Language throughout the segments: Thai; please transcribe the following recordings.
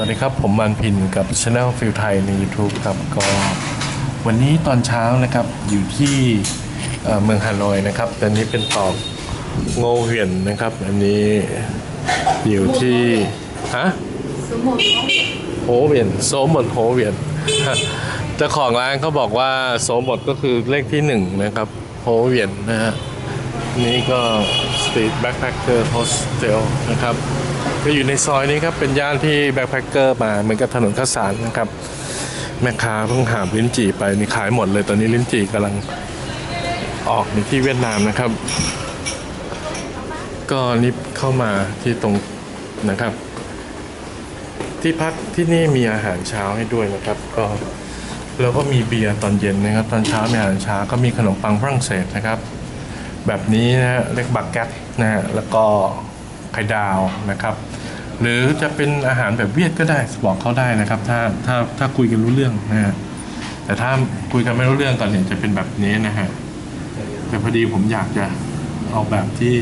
วัสดีครับ ผมมันพินกับ Channel ฟิลไทยใน YouTube ครับก็วันนี้ตอนเช้านะครับอยู่ที่เมืองฮานอยนะครับตอนนี้เป็นตอกโงเวียนนะครับ อันนี้อยู่ที่ฮะโฮเวียนโซหมดโฮเวียนเจ้าของร้านเขาบอกว่าโซหมดก็คือเลขที่หนึ่งนะครับโฮเวียนนะฮะนี่ก็ Street Backpacker Hostel นะครับก็อยู่ในซอยนี้ครับ เป็นย่านที่แบ็คแพคเกอร์มาเหมือนกับถนนข้าวสารนะครับ แม่ค้าเพิ่งหาบลิ้นจี่ไปนี่ขายหมดเลยตอนนี้ลิ้นจี่กำลังออกในที่เวียดนามนะครับ ก็นี่เข้ามาที่ตรงนะครับ ที่พักที่นี่มีอาหารเช้าให้ด้วยนะครับ ก็แล้วก็มีเบียร์ตอนเย็นนะครับ ตอนเช้ามีอาหารเช้าก็มีขนมปังฝรั่งเศสนะครับ แบบนี้นะเรียกบักแก๊ตนะฮะแล้วก็ไข่ดาวนะครับ หรือจะเป็นอาหารแบบเวียดก็ได้บอกเขาได้นะครับ ถ้าถ้าถ้าคุยกันรู้เรื่องนะฮะแต่ถ้าคุยกันไม่รู้เรื่องก่อนเนี่ยจะเป็นแบบนี้นะฮะแต่พอดีผมอยากจะเอาแบบที่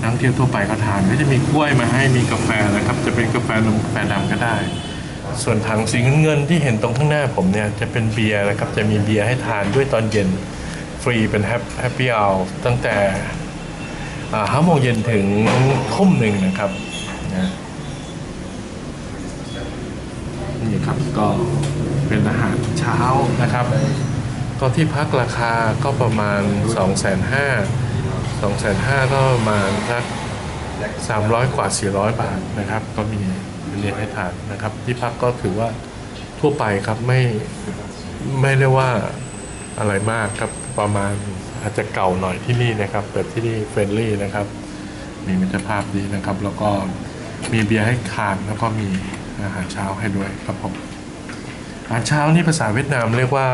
นักท่องเที่ยวทั่วไปเขาทานก็จะมีกล้วยมาให้มีกาแฟนะครับ จะเป็นกาแฟนมกาแฟดำก็ได้ ส่วนถังสีเงินที่เห็นตรงข้างหน้าผมเนี่ยจะเป็นเบียร์นะครับ จะมีเบียร์ให้ทานด้วยตอนเย็น ฟรีเป็นแฮปปี้เอาตั้งแต่ห้าโมงเย็นถึงทุ่มหนึ่งนะครับนะนี่ครับก็เป็นอาหารเช้านะครับก็ที่พักราคาก็ประมาณ 2 5 0 0 0 0 2 5 0 0 0ก็ประมาณสัก300 กว่า 400 บาทนะครับ ก็มีเรียนให้ทานนะครับ ที่พักก็ถือว่าทั่วไปครับไม่ไม่ได้ว่า อะไรมากครับประมาณอาจจะเก่าหน่อยที่นี่นะครับแต่ที่นี่เฟรนลี่นะครับ มีมิตรภาพดีนะครับ แล้วก็มีเบียร์ให้ทานแล้วก็มีอาหารเช้าให้ด้วยครับผมอาหารเช้านี่ภาษาเวียดนามเรียกว่า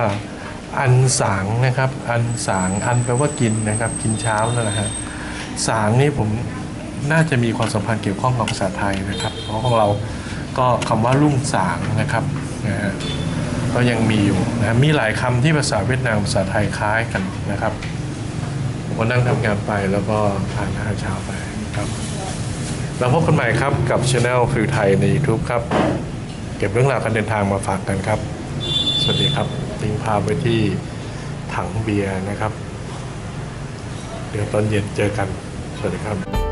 อันสางนะครับ อันสางอันแปลว่ากินนะครับ กินเช้านั่นแหละฮะสางนี่ผมน่าจะมีความสัมพันธ์เกี่ยวข้องกับภาษาไทยนะครับ เพราะของเราก็คำว่ารุ่งสางนะครับนะฮะ ก็ยังมีอยู่นะมีหลายคำที่ภาษาเวียดนามภาษาไทยคล้ายกันนะครับผมก็นั่งทำงานไปแล้วก็ทานอาหารเช้าไปครับเราพบกันใหม่ครับกับ Channel ฟิวไทยใน YouTube ครับ เก็บเรื่องราวการเดินทางมาฝากกันครับ สวัสดีครับทิ้งภาพไว้ที่ถังเบียร์นะครับ เดี๋ยวตอนเย็นเจอกัน สวัสดีครับ